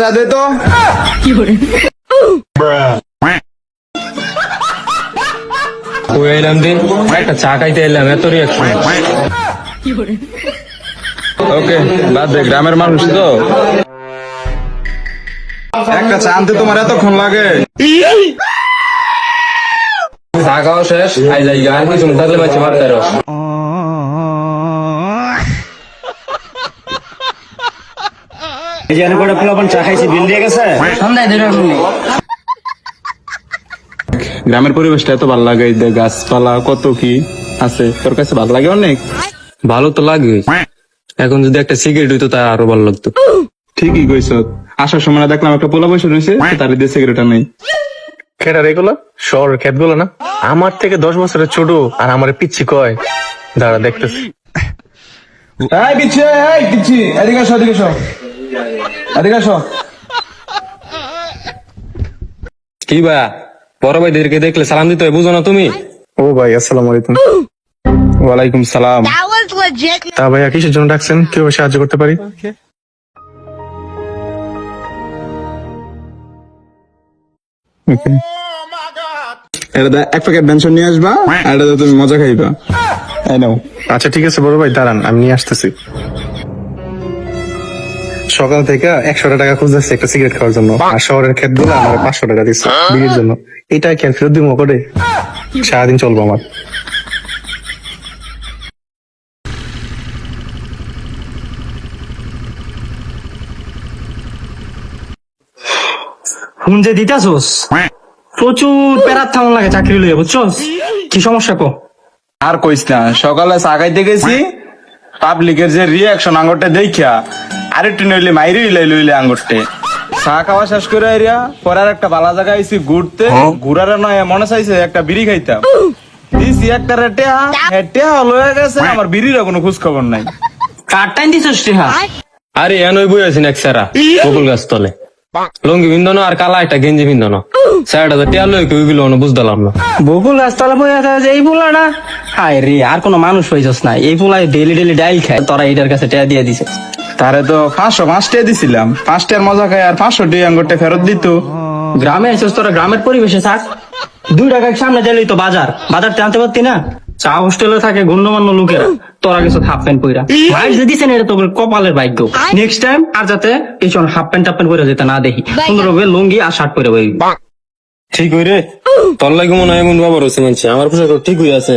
চা দে তো। এলাম দিন একটা চা খাইতে এলাম এত রিয়াকশন ওকে বাদ দে গ্রামের মানুষ তো। একটা চা আনতে তোমার এতক্ষণ লাগে। চা খাওয়া শেষ আই যাই গান কিছু থাকলে মাছি মারতে রো এই যে চা খাইছি বিল দিয়ে গেছে? সন্ধ্যায় ধরে গ্রামের পরিবেশটা এত ভালো লাগে গাছপালা কত কি আছে তোর কাছে ভালো লাগে অনেক? ভালো তো লাগে। এখন যদি একটা সিগারেট হইতো তা আরও ভালো লাগতো। ঠিকই কইছ। আসার সময় দেখলাম একটা পোলা বসে রয়েছে তার দিয়ে সিগারেটটা নেই খেটার এগুলো? শহরের ক্ষেতগুলো না? আমার থেকে দশ বছরের ছোট আর আমার পিচ্ছি কয়? দাঁড়া দেখতেছি। এই পিচ্ছে এই পিচ্ছি এদিকে আসো এদিকে আসো এদিকে আসো। কি বড় ভাইদেরকে দেখলে সালাম দিতে হয় বুঝো না তুমি? ও ভাই আসসালামু আলাইকুম। ওয়ালাইকুম সালাম। That was legit. তা ভাইয়া কিসের জন্য ডাকছেন? কীভাবে সাহায্য করতে পারি? এটা এক প্যাকেট বেনসন নিয়ে আসবা আর এটা তুমি মজা খাইবা। আচ্ছা ঠিক আছে বড় ভাই দাঁড়ান আমি নিয়ে আসতেছি। সকাল থেকে একশো টাকা খুঁজতেছি একটা সিগারেট খাওয়ার জন্য। আর শহরের ক্ষেতগুলো আমার পাঁচশো টাকা দিচ্ছে বিয়ের জন্য। এটা কি আর ফেরত দিব করে সারাদিন চলবো আমার। হুন যে দিতাছোস? প্রচুর পেরাত থামন লাগে চাকরি লইয়া বুঝছস? কি সমস্যা কো? আর কইস না সকালে চা খাইতে গেছি পাবলিকের যে রিয়াকশন আঙ্গুরটা দেখিয়া আরেকটু নইলে মাইরে লই লইলে আঙ্গুরটে। চা খাওয়া শেষ করে আইরা পরে আর একটা বালা জায়গা আইছি ঘুরতে। ঘুরার নয় মনে চাইছে একটা বিড়ি খাইতাম। দিছি একটা টেহা টেহা লয়ে গেছে আমার বিড়ির কোনো খোঁজ খবর নাই দিছস টিহা আরে এনই বই আছি এক সারা বকুল গাছ তলে। লঙ্গি বিন্দন আর কালা একটা গেঞ্জি বিন্দন স্যারটা তো টিয়া লই ওইগুলো অন্য বুঝতাম না। বকুল গাছতলা বই আছে যে এই পোলাটা হায় রে আর কোনো মানুষ হইছস না। এই পোলাই ডেলি ডেলি ডাইল খায় তোরা এটার কাছে টেয়া দিয়ে দিছে তারে তো পাঁচশো পাঁচটা দিছিলাম। পাঁচটার মজা খাই আর পাঁচশো টি আঙ্গুরটা ফেরত দিত। গ্রামে আছিস তোরা গ্রামের পরিবেশে থাক। দুই টাকার সামনে দিলেই তো বাজার। বাজার টানতে পারতি না? চা হোস্টেলে থাকে গণ্যমান্য লোকেরা। তোরা কিছু হাফ প্যান্ট পইরা। ভাই যদি দিছেন এটা তো কপালের ভাগ্য। নেক্সট টাইম আর যাতে এই হাফ প্যান্ট টাপ প্যান্ট পরে যেতে না দেখি। সুন্দরভাবে লুঙ্গি আর শার্ট পরে বই ঠিক হই রে তোর লাগে মনে হয় এমন বাবার হচ্ছে মানছি। আমার পোশাক ঠিক হয়ে আছে।